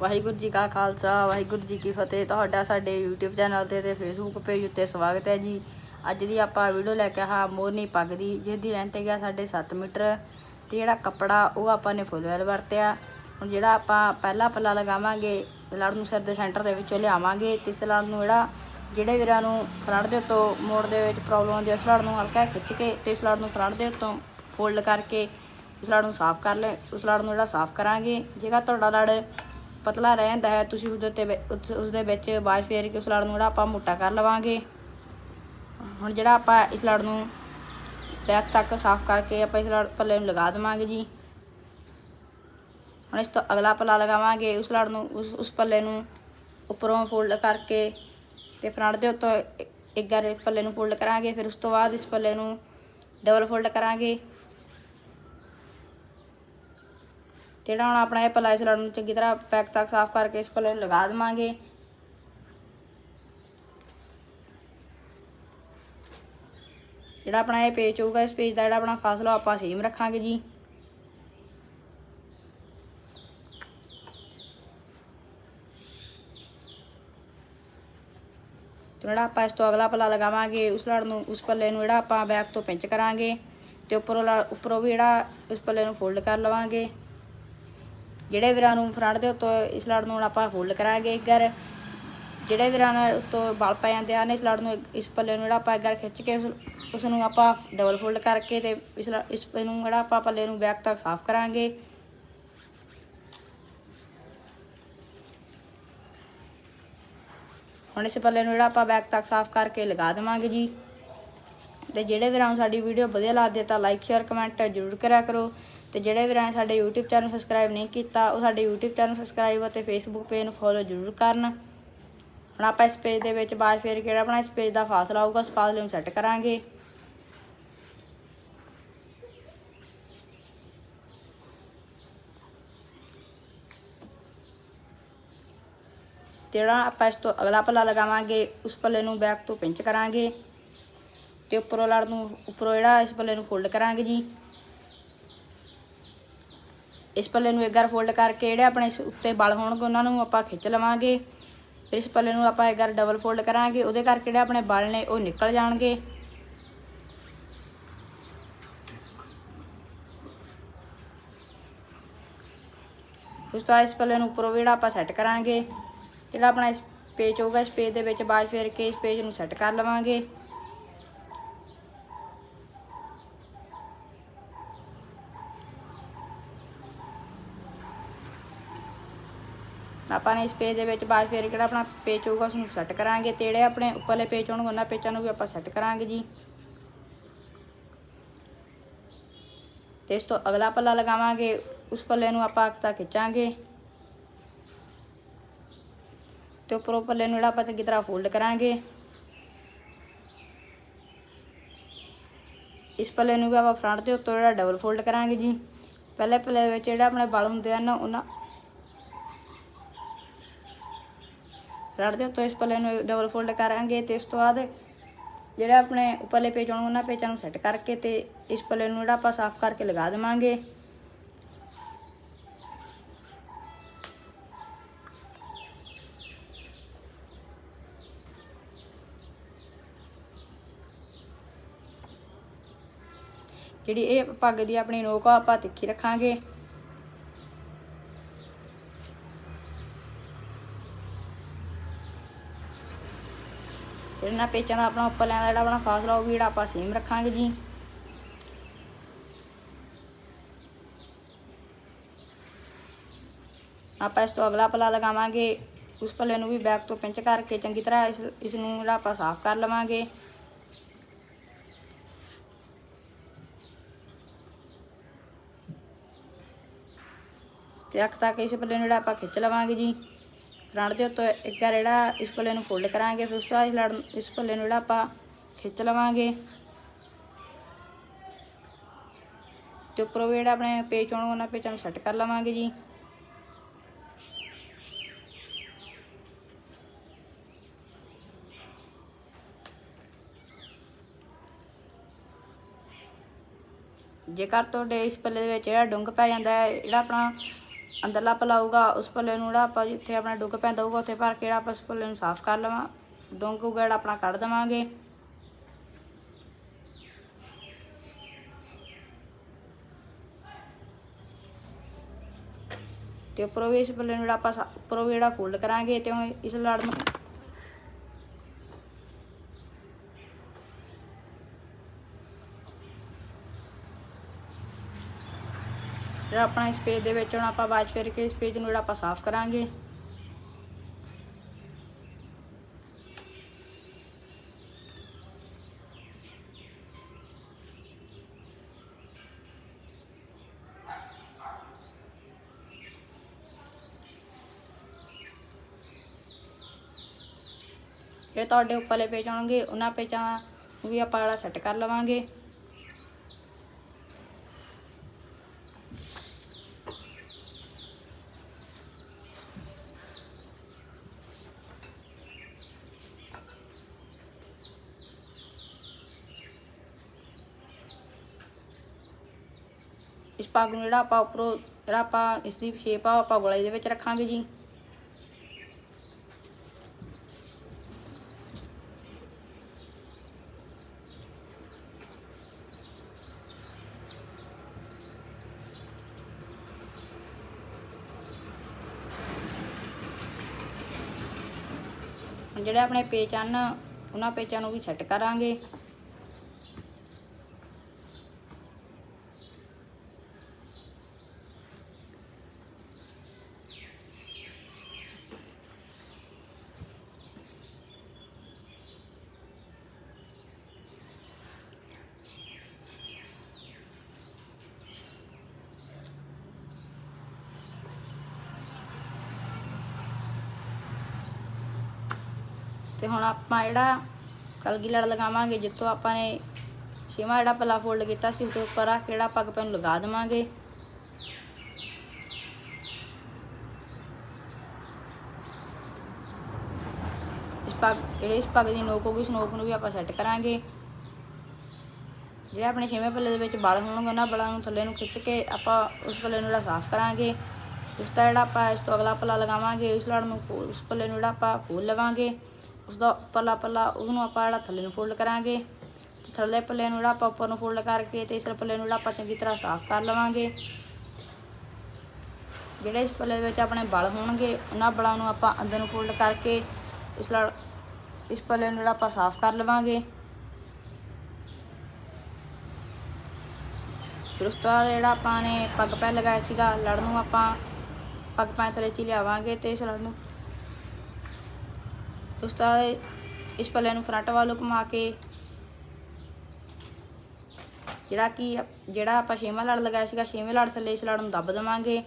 ਵਾਹਿਗੁਰੂ ਜੀ ਕਾ ਖਾਲਸਾ, ਵਾਹਿਗੁਰੂ ਜੀ ਕੀ ਫਤਿਹ। ਤੁਹਾਡਾ ਸਾਡੇ YouTube ਚੈਨਲ ਤੇ ਤੇ Facebook ਪੇਜ ਉੱਤੇ ਸਵਾਗਤ ਹੈ ਜੀ। ਅੱਜ ਦੀ ਆਪਾਂ ਵੀਡੀਓ ਲੈ ਕੇ ਆਹ ਮੋਰਨੀ ਪੱਗ ਦੀ, ਜਿਹਦੀ ਲੈਂਥ ਹੈਗਾ ਸਾਡੇ 7 ਮੀਟਰ ਤੇ ਜਿਹੜਾ ਕੱਪੜਾ ਉਹ ਆਪਾਂ ਨੇ ਫੁੱਲ ਵੈਲ ਵਰਤਿਆ। ਹੁਣ ਜਿਹੜਾ ਆਪਾਂ ਪਹਿਲਾ ਪੱਲਾ ਲਗਾਵਾਂਗੇ, ਲੜ ਨੂੰ ਸਿਰ ਦੇ ਸੈਂਟਰ ਦੇ ਵਿੱਚੋਂ ਲਿਆਵਾਂਗੇ ਤੇ ਇਸ ਲੜ ਨੂੰ ਜਿਹੜਾ, ਜਿਹੜੇ ਵੀਰਾਂ ਨੂੰ ਫਰੰਟ ਦੇ ਉੱਤੋਂ ਮੋੜ ਦੇ ਵਿੱਚ ਪ੍ਰੋਬਲਮ ਆਉਂਦੀ ਹੈ ਇਸ ਲੜ ਨੂੰ ਹਲਕਾ ਖਿੱਚ ਕੇ ਤੇ ਇਸ ਲੜ ਨੂੰ ਫਰੰਟ ਦੇ ਉੱਤੋਂ ਫੋਲਡ ਕਰਕੇ ਉਸ ਲੜ ਨੂੰ ਸਾਫ਼ ਕਰ ਲੈ ਉਸ ਲੜ ਨੂੰ ਜਿਹੜਾ ਸਾਫ਼ ਕਰਾਂਗੇ, ਜੇਕਰ ਤੁਹਾਡਾ ਲੜ ਪਤਲਾ ਰਹਿੰਦਾ ਹੈ, ਤੁਸੀਂ ਉਸ ਦੇ ਉਸ ਉਸ ਦੇ ਵਿੱਚ ਬਾਅਦ ਫੇਰ ਕੇ ਉਸ ਲੜ ਨੂੰ ਜਿਹੜਾ ਆਪਾਂ ਮੋਟਾ ਕਰ ਲਵਾਂਗੇ। ਹੁਣ ਜਿਹੜਾ ਆਪਾਂ ਇਸ ਲੜ ਨੂੰ ਬੈਕ ਤੱਕ ਸਾਫ਼ ਕਰਕੇ ਆਪਾਂ ਇਸ ਲੜ ਪੱਲੇ ਨੂੰ ਲਗਾ ਦੇਵਾਂਗੇ ਜੀ। ਹੁਣ ਇਸ ਤੋਂ ਅਗਲਾ ਪੱਲਾ ਲਗਾਵਾਂਗੇ, ਉਸ ਲੜ ਨੂੰ, ਉਸ ਉਸ ਪੱਲੇ ਨੂੰ ਉੱਪਰੋਂ ਫੋਲਡ ਕਰਕੇ ਤੇ ਫਰੰਟ ਦੇ ਉੱਤੋਂ ਇੱਕ ਗਰ ਪੱਲੇ ਨੂੰ ਫੋਲਡ ਕਰਾਂਗੇ, ਫਿਰ ਉਸ ਤੋਂ ਬਾਅਦ ਇਸ ਪੱਲੇ ਨੂੰ ਡਬਲ ਫੋਲਡ ਕਰਾਂਗੇ ਤੇ ਜਿਹੜਾ ਹੁਣ ਆਪਣਾ ਇਹ ਪੱਲਾ ਇਸ ਲੜ ਨੂੰ ਚੰਗੀ ਤਰ੍ਹਾਂ ਪੈਕ ਤੱਕ ਸਾਫ਼ ਕਰਕੇ ਇਸ ਪੱਲੇ ਨੂੰ ਲਗਾ ਦੇਵਾਂਗੇ। ਜਿਹੜਾ ਆਪਣਾ ਇਹ ਪੇਜ ਹੋਊਗਾ, ਇਸ ਪੇਜ ਦਾ ਜਿਹੜਾ ਆਪਣਾ ਫਾਸਲਾ ਆਪਾਂ ਸੇਮ ਰੱਖਾਂਗੇ ਜੀ। ਜਿਹੜਾ ਆਪਾਂ ਇਸ ਤੋਂ ਅਗਲਾ ਪੱਲਾ ਲਗਾਵਾਂਗੇ, ਉਸ ਲੜ ਨੂੰ, ਉਸ ਪੱਲੇ ਨੂੰ ਜਿਹੜਾ ਆਪਾਂ ਬੈਕ ਤੋਂ ਪਿੰਚ ਕਰਾਂਗੇ ਤੇ ਉੱਪਰੋਂ ਲੜ- ਉੱਪਰੋਂ ਵੀ ਜਿਹੜਾ ਉਸ ਪੱਲੇ ਨੂੰ ਫੋਲਡ ਕਰ ਲਵਾਂਗੇ। ਜਿਹੜੇ ਵੀਰਾਂ ਨੂੰ ਫਰੰਟ ਦੇ ਉੱਤੋਂ ਇਸ ਲੜ ਨੂੰ ਆਪਾਂ ਫੋਲਡ ਕਰਾਂਗੇ ਇੱਕ ਗਰ ਜਿਹੜੇ ਵੀਰਾਂ ਨੂੰ ਉੱਤੋਂ ਬਲ ਪੈ ਜਾਂਦੇ ਹਨ ਇਸ ਲੜ ਨੂੰ ਇਸ ਪੱਲੇ ਨੂੰ ਜਿਹੜਾ ਆਪਾਂ ਇੱਕ ਗਰ ਖਿੱਚ ਕੇ ਉਸ- ਨੂੰ ਆਪਾਂ ਡਬਲ ਫੋਲਡ ਕਰਕੇ ਤੇ ਇਸ ਇਸ ਨੂੰ ਜਿਹੜਾ ਆਪਾਂ ਪੱਲੇ ਨੂੰ ਬੈਕ ਤੱਕ ਸਾਫ਼ ਕਰਾਂਗੇ। ਹੁਣ ਇਸ ਪੱਲੇ ਨੂੰ ਜਿਹੜਾ ਆਪਾਂ ਬੈਕ ਤੱਕ ਸਾਫ਼ ਕਰਕੇ ਲਗਾ ਦੇਵਾਂਗੇ ਜੀ। ਤੇ ਜਿਹੜੇ ਵੀਰਾਂ ਨੂੰ ਸਾਡੀ ਵੀਡੀਓ ਵਧੀਆ ਲੱਗਦੀ ਹੈ ਤਾਂ ਲਾਈਕ ਸ਼ੇਅਰ ਕਮੈਂਟ ਜ਼ਰੂਰ ਕਰਿਆ ਕਰੋ। ਤੇ ਜਿਹੜੇ ਵੀਰਾਂ ਨੇ ਸਾਡੇ YouTube ਚੈਨਲ ਸਬਸਕ੍ਰਾਈਬ ਨਹੀਂ ਕੀਤਾ, ਉਹ ਸਾਡੇ YouTube ਚੈਨਲ ਸਬਸਕ੍ਰਾਈਬ ਅਤੇ Facebook ਪੇਜ ਨੂੰ ਫੋਲੋ ਜ਼ਰੂਰ ਕਰਨ। ਹੁਣ ਆਪਾਂ ਇਸ ਪੇਜ ਦੇ ਵਿੱਚ ਬਾਅਦ ਫੇਰ ਕਿਹੜਾ ਆਪਣਾ ਇਸ ਪੇਜ ਦਾ ਫਾਸਲਾ ਆਊਗਾ, ਉਸ ਫਾਸਲੇ ਨੂੰ ਸੈੱਟ ਕਰਾਂਗੇ। ਜਿਹੜਾ ਆਪਾਂ ਇਸ ਤੋਂ ਅਗਲਾ ਪੱਲਾ ਲਗਾਵਾਂਗੇ, ਉਸ ਪੱਲੇ ਨੂੰ ਬੈਕ ਤੋਂ ਪਿੰਚ ਕਰਾਂਗੇ। ਤੇ ਉੱਪਰੋਂ ਲੜ ਨੂੰ, ਉੱਪਰੋਂ ਜਿਹੜਾ ਇਸ ਪੱਲੇ ਨੂੰ ਫੋਲਡ ਕਰਾਂਗੇ ਜੀ। ਇਸ ਪੱਲੇ ਨੂੰ ਇੱਕ ਵਾਰ ਫੋਲਡ ਕਰਕੇ ਜਿਹੜੇ ਆਪਣੇ ਇਸ ਉੱਤੇ ਬਲ ਹੋਣਗੇ, ਉਹਨਾਂ ਨੂੰ ਆਪਾਂ ਖਿੱਚ ਲਵਾਂਗੇ। ਫਿਰ ਇਸ ਪੱਲੇ ਨੂੰ ਆਪਾਂ ਇੱਕ ਵਾਰ ਡਬਲ ਫੋਲਡ ਕਰਾਂਗੇ, ਉਹਦੇ ਕਰਕੇ ਜਿਹੜੇ ਆਪਣੇ ਬਲ ਨੇ ਉਹ ਨਿਕਲ ਜਾਣਗੇ। ਉਸ ਤੋਂ ਇਸ ਪੱਲੇ ਨੂੰ ਉੱਪਰੋਂ ਜਿਹੜਾ ਆਪਾਂ ਸੈੱਟ ਕਰਾਂਗੇ, ਜਿਹੜਾ ਆਪਣਾ ਇਸ ਪੇਜ ਹੋਊਗਾ, ਇਸ ਪੇਜ ਦੇ ਵਿੱਚ ਬਾਅਦ ਫੇਰ ਕੇ ਇਸ ਪੇਜ ਨੂੰ ਸੈੱਟ ਕਰ ਲਵਾਂਗੇ। ਆਪਾਂ ਨੇ ਇਸ ਪੇਜ ਦੇ ਵਿੱਚ ਬਾਅਦ ਫੇਰ ਕਿਹੜਾ ਆਪਣਾ ਪੇਜ ਹੋਊਗਾ ਉਸ ਨੂੰ ਸੈੱਟ ਕਰਾਂਗੇ। ਤੇ ਜਿਹੜੇ ਆਪਣੇ ਉੱਪਰਲੇ ਪੇਜ ਹੋਣਗੇ, ਉਹਨਾਂ ਪੇਜਾਂ ਨੂੰ ਵੀ ਆਪਾਂ ਸੈੱਟ ਕਰਾਂਗੇ ਜੀ। ਤੇ ਇਸ ਤੋਂ ਅਗਲਾ ਪੱਲਾ ਲਗਾਵਾਂਗੇ, ਉਸ ਪੱਲੇ ਨੂੰ ਆਪਾਂ ਅੱਖ ਖਿੱਚਾਂਗੇ। ਤੇ ਉੱਪਰੋਂ ਪੱਲੇ ਨੂੰ ਜਿਹੜਾ ਆਪਾਂ ਚੰਗੀ ਤਰ੍ਹਾਂ ਫੋਲਡ ਕਰਾਂਗੇ। ਇਸ ਪੱਲੇ ਨੂੰ ਵੀ ਆਪਾਂ ਫਰੰਟ ਦੇ ਉੱਤੋਂ ਜਿਹੜਾ ਡਬਲ ਫੋਲਡ ਕਰਾਂਗੇ ਜੀ। ਪਹਿਲੇ ਪੱਲੇ ਵਿੱਚ ਜਿਹੜਾ ਆਪਣੇ ਬਲ ਹੁੰਦੇ ਹਨ, ਉਹਨਾਂ ਫਰੰਟ ਦੇ ਉੱਤੋਂ ਇਸ ਪੱਲੇ ਨੂੰ ਡਬਲ ਫੋਲਡ ਕਰਾਂਗੇ ਤੇ ਇਸ ਤੋਂ ਬਾਅਦ ਜਿਹੜੇ ਆਪਣੇ ਉੱਪਰਲੇ ਪੇਜ ਹੋਣਗੇ ਉਹਨਾਂ ਪੇਜਾਂ ਨੂੰ ਸੈੱਟ ਕਰਕੇ ਤੇ ਇਸ ਪੱਲੇ ਨੂੰ ਜਿਹੜਾ ਆਪਾਂ ਸਾਫ਼ ਕਰਕੇ ਲਗਾ ਦੇਵਾਂਗੇ। ਜਿਹੜੀ ਇਹ ਪੱਗ ਦੀ ਆਪਣੀ ਨੋਕ ਆ, ਆਪਾਂ ਤਿੱਖੀ ਰੱਖਾਂਗੇ। ਤੇ ਇਹਨਾਂ ਪੇਚਾਂ ਦਾ ਆਪਣਾ ਉੱਪਰ ਲੈਣ ਦਾ ਜਿਹੜਾ ਆਪਣਾ ਫਾਸਲਾ ਉਹ ਵੀ ਜਿਹੜਾ ਆਪਾਂ ਸੇਮ ਰੱਖਾਂਗੇ ਜੀ। ਆਪਾਂ ਇਸ ਤੋਂ ਅਗਲਾ ਪਲਾ ਲਗਾਵਾਂਗੇ, ਉਸ ਪੱਲੇ ਨੂੰ ਵੀ ਬੈਕ ਤੋਂ ਪਿੰਚ ਕਰਕੇ ਚੰਗੀ ਤਰ੍ਹਾਂ ਇਸ ਇਸ ਨੂੰ ਜਿਹੜਾ ਆਪਾਂ ਸਾਫ਼ ਕਰ ਲਵਾਂਗੇ। ਤੇ ਅੱਖ ਤੱਕ ਇਸ ਪੱਲੇ ਨੂੰ ਜਿਹੜਾ ਆਪਾਂ ਖਿੱਚ ਲਵਾਂਗੇ ਜੀ। ਫਰੰਟ ਦੇ ਉੱਤੇ ਇੱਕ ਵਾਰ ਜਿਹੜਾ ਇਸ ਪੱਲੇ ਨੂੰ ਫੋਲਡ ਕਰਾਂਗੇ, ਫਿਰ ਉਸ ਤੋਂ ਬਾਅਦ ਲੜ ਇਸ ਪੱਲੇ ਨੂੰ ਜਿਹੜਾ ਆਪਾਂ ਖਿੱਚ ਲਵਾਂਗੇ। ਤੇ ਉੱਪਰੋਂ ਵੀ ਜਿਹੜਾ ਆਪਣੇ ਪੇਚ ਹੋਣ ਉਹਨਾਂ ਪੇਚਾਂ ਨੂੰ ਸੈੱਟ ਕਰ ਲਵਾਂਗੇ ਜੀ। ਜੇਕਰ ਤੁਹਾਡੇ ਇਸ ਪੱਲੇ ਦੇ ਵਿੱਚ ਜਿਹੜਾ ਡੁੰਗ ਪੈ ਜਾਂਦਾ ਹੈ, ਜਿਹੜਾ ਆਪਣਾ ਅੰਦਰਲਾ ਪੱਲਾ ਹੋਊਗਾ ਉਸ ਪੱਲੇ ਨੂੰ ਜਿਹੜਾ ਆਪਾਂ ਜਿੱਥੇ ਆਪਣਾ ਡੁੱਗ ਪੈਂਦਾ ਹੋਊਗਾ ਉੱਥੇ ਭਰ ਕੇ ਜਿਹੜਾ ਆਪਾਂ ਉਸ ਪੱਲੇ ਨੂੰ ਸਾਫ਼ ਕਰ ਲਵਾਂ। ਡੁੰਗ ਹੋਊਗਾ ਜਿਹੜਾ ਆਪਣਾ ਕੱਢ ਦੇਵਾਂਗੇ। ਤੇ ਉੱਪਰੋਂ ਵੀ ਇਸ ਪੱਲੇ ਨੂੰ ਜਿਹੜਾ ਆਪਾਂ ਉੱਪਰੋਂ ਵੀ ਜਿਹੜਾ ਫੋਲਡ ਕਰਾਂਗੇ ਤੇ ਇਸ ਲੜ ਨੂੰ ਜਿਹੜਾ ਆਪਣਾ ਇਸ ਪੇਜ ਦੇ ਵਿੱਚ ਹੁਣ ਆਪਾਂ ਬਾਅਦ ਫਿਰ ਕੇ ਇਸ ਪੇਜ ਨੂੰ ਜਿਹੜਾ ਆਪਾਂ ਸਾਫ਼ ਕਰਾਂਗੇ। ਜਿਹੜੇ ਤੁਹਾਡੇ ਉੱਪਰਲੇ ਪੇਜ ਆਉਣਗੇ, ਉਹਨਾਂ ਪੇਜਾਂ ਨੂੰ ਵੀ ਆਪਾਂ ਜਿਹੜਾ ਸੈੱਟ ਕਰ ਲਵਾਂਗੇ। ਇਸ ਪੱਗ ਨੂੰ ਜਿਹੜਾ ਆਪਾਂ ਉੱਪਰੋਂ, ਜਿਹੜਾ ਆਪਾਂ ਇਸ ਦੀ ਸ਼ੇਪ ਆ ਆਪਾਂ ਗੋਲੇ ਦੇ ਵਿੱਚ ਰੱਖਾਂਗੇ ਜੀ। ਜਿਹੜੇ ਆਪਣੇ ਪੇਚ ਹਨ, ਉਹਨਾਂ ਪੇਚਾਂ ਨੂੰ ਵੀ ਸੈੱਟ ਕਰਾਂਗੇ। ਤੇ ਹੁਣ ਆਪਾਂ ਜਿਹੜਾ ਕਲਗੀ ਲੜ ਲਗਾਵਾਂਗੇ, ਜਿੱਥੋਂ ਆਪਾਂ ਨੇ ਛੇਵਾਂ ਜਿਹੜਾ ਪੱਲਾ ਫੋਲਡ ਕੀਤਾ ਸੀ ਉਸ ਉਹਦੇ ਉੱਪਰ ਆ ਕਿਹੜਾ ਪੱਗ ਪੈਨ ਲਗਾ ਦੇਵਾਂਗੇ। ਇਸ ਪੱਗ, ਜਿਹੜੇ ਇਸ ਪੱਗ ਦੀ ਨੋਕ ਹੋਊਗੀ ਉਸ ਨੋਕ ਨੂੰ ਵੀ ਆਪਾਂ ਸੈੱਟ ਕਰਾਂਗੇ। ਜਿਹੜੇ ਆਪਣੇ ਛੇਵੇਂ ਪੱਲੇ ਦੇ ਵਿੱਚ ਬਲ ਹੋਣਗੇ, ਉਹਨਾਂ ਬਲਾਂ ਨੂੰ ਥੱਲੇ ਨੂੰ ਖਿੱਚ ਕੇ ਆਪਾਂ ਉਸ ਪੱਲੇ ਨੂੰ ਜਿਹੜਾ ਸਾਫ਼ ਕਰਾਂਗੇ। ਉਸ ਦਾ ਜਿਹੜਾ ਆਪਾਂ, ਇਸ ਤੋਂ ਅਗਲਾ ਪੱਲਾ ਲਗਾਵਾਂਗੇ ਉਸ ਲੜ ਨੂੰ ਫੋ- ਉਸ ਪੱਲੇ ਨੂੰ ਜਿਹੜਾ ਆਪਾਂ ਫੋਲ ਲਵਾਂਗੇ। ਉਸ ਦਾ ਪੱਲਾ ਪੱਲਾ ਉਹਨੂੰ ਆਪਾਂ ਜਿਹੜਾ ਥੱਲੇ ਨੂੰ ਫੋਲਡ ਕਰਾਂਗੇ। ਤੇ ਥੱਲੇ ਪੱਲੇ ਨੂੰ ਜਿਹੜਾ ਆਪਾਂ ਉੱਪਰ ਨੂੰ ਫੋਲਡ ਕਰਕੇ ਤੇ ਇਸ ਪੱਲੇ ਨੂੰ ਜਿਹੜਾ ਆਪਾਂ ਚੰਗੀ ਤਰ੍ਹਾਂ ਸਾਫ਼ ਕਰ ਲਵਾਂਗੇ। ਜਿਹੜੇ ਇਸ ਪੱਲੇ ਦੇ ਵਿੱਚ ਆਪਣੇ ਬਲ ਹੋਣਗੇ, ਉਹਨਾਂ ਬਲਾਂ ਨੂੰ ਆਪਾਂ ਅੰਦਰ ਨੂੰ ਫੋਲਡ ਕਰਕੇ ਇਸ ਲੜ ਇਸ ਪੱਲੇ ਨੂੰ ਜਿਹੜਾ ਆਪਾਂ ਸਾਫ਼ ਕਰ ਲਵਾਂਗੇ। ਫਿਰ ਉਸ ਤੋਂ ਬਾਅਦ ਜਿਹੜਾ ਆਪਾਂ ਨੇ ਪੱਗ ਪੈ ਲਗਾਇਆ ਸੀਗਾ ਲੜ ਨੂੰ ਆਪਾਂ ਪੱਗ ਪੈ ਥੱਲੇ ਚ ਹੀ ਲਿਆਵਾਂਗੇ ਤੇ ਇਸ ਲੜ ਨੂੰ ਉਸ ਤੋਂ ਇਸ ਪੱਲੇ ਨੂੰ ਫਰੰਟ ਵੱਲ ਘੁਮਾ ਕੇ ਜਿਹੜਾ ਕਿ ਜਿਹੜਾ ਆਪਾਂ ਛੇਵਾਂ ਲੜ ਲਗਾਇਆ ਸੀਗਾ, ਛੇਵੇਂ ਲੜ ਥੱਲੇ ਇਸ ਲੜ ਨੂੰ ਦੱਬ ਦੇਵਾਂਗੇ।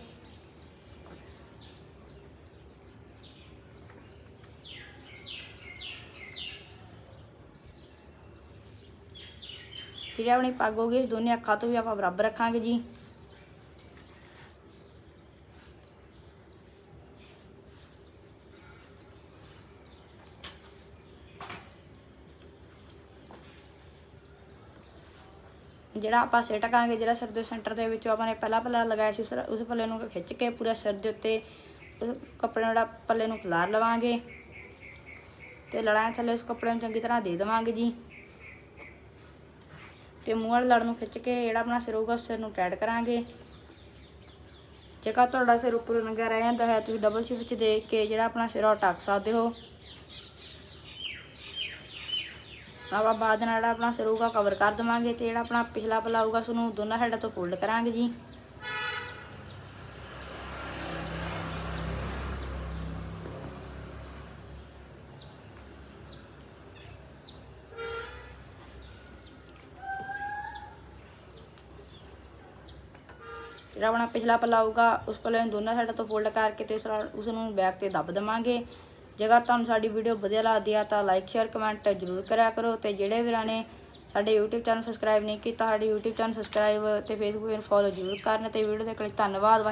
ਤੇ ਜਿਹੜੀ ਆਪਣੀ ਪੱਗ ਹੋ ਗਈ, ਇਸ ਦੋਨੇ ਅੱਖਾਂ ਤੋਂ ਵੀ ਆਪਾਂ ਬਰਾਬਰ ਰੱਖਾਂਗੇ ਜੀ। ਜਿਹੜਾ ਆਪਾਂ ਸਿਰ ਟਕਾਂਗੇ, ਜਿਹੜਾ ਸਿਰ ਦੇ ਸੈਂਟਰ ਦੇ ਵਿੱਚੋਂ ਆਪਾਂ ਨੇ ਪਹਿਲਾ ਪੱਲਾ ਲਗਾਇਆ ਸੀ ਉਸ ਪੱਲੇ ਨੂੰ ਖਿੱਚ ਕੇ ਪੂਰਾ ਸਿਰ ਦੇ ਉੱਤੇ ਉਸ ਕੱਪੜੇ ਨੂੰ ਪੱਲੇ ਨੂੰ ਖਿਲਾਰ ਲਵਾਂਗੇ ਤੇ ਲੜਾਂ ਥੱਲੇ ਉਸ ਕੱਪੜੇ ਨੂੰ ਚੰਗੀ ਤਰ੍ਹਾਂ ਦੇ ਦੇਵਾਂਗੇ ਜੀ। ਤੇ ਮੂੰਹ ਵਾਲੇ ਲੜ ਨੂੰ ਖਿੱਚ ਕੇ ਜਿਹੜਾ ਆਪਣਾ ਸਿਰ ਹੋਊਗਾ, ਉਸ ਸਿਰ ਨੂੰ ਟਾਈਟ ਕਰਾਂਗੇ। ਜੇਕਰ ਤੁਹਾਡਾ ਸਿਰ ਉੱਪਰ ਨੰਗਾ ਰਹਿ ਜਾਂਦਾ ਹੈ, ਤੁਸੀਂ ਡਬਲ ਸ਼ਿਫਟ 'ਚ ਦੇਖ ਕੇ ਜਿਹੜਾ ਆਪਣਾ ਸਿਰ ਉਹ ਟੱਕ ਸਕਦੇ ਹੋ। ਆਪਾਂ ਬਾਅਦ ਨਾਲ ਜਿਹੜਾ ਆਪਣਾ ਸਿਰ ਹੋਊਗਾ ਕਵਰ ਕਰ ਦੇਵਾਂਗੇ ਤੇ ਜਿਹੜਾ ਆਪਣਾ ਪਿਛਲਾ ਪੱਲਾ ਹੋਊਗਾ ਉਸ ਨੂੰ ਦੋਨਾਂ ਸਾਈਡਾਂ ਤੋਂ ਫੋਲਡ ਕਰਾਂਗੇ ਜੀ। ਜਿਹੜਾ ਆਪਣਾ ਪਿਛਲਾ ਪੱਲਾ ਹੋਊਗਾ ਉਸ ਪੱਲੇ ਨੂੰ ਦੋਨਾਂ ਸਾਈਡਾਂ ਤੋਂ ਫੋਲਡ ਕਰਕੇ ਤੇ ਉਸ ਨਾਲ- ਉਸ ਨੂੰ ਬੈਕ ਤੇ ਦੱਬ ਦੇਵਾਂਗੇ। ਜੇਕਰ ਤੁਹਾਨੂੰ ਸਾਡੀ ਵੀਡੀਓ ਵਧੀਆ ਲੱਗਦੀ ਆ ਤਾਂ ਲਾਈਕ ਸ਼ੇਅਰ ਕਮੈਂਟ ਜ਼ਰੂਰ ਕਰਿਆ ਕਰੋ ਤੇ ਜਿਹੜੇ ਵੀਰਾਂ ਨੇ ਸਾਡੇ YouTube ਚੈਨਲ ਸਬਸਕ੍ਰਾਈਬ ਨਹੀਂ ਕੀਤਾ, ਸਾਡੇ YouTube ਚੈਨਲ ਸਬਸਕ੍ਰਾਈਬ ਤੇ Facebook ਪੇਜ ਫੋਲੋ ਜ਼ਰੂਰ ਕਰਨ ਤੇ ਵੀਡੀਓ ਦੇਖਣ ਲਈ ਧੰਨਵਾਦ ਵਾਹਿ-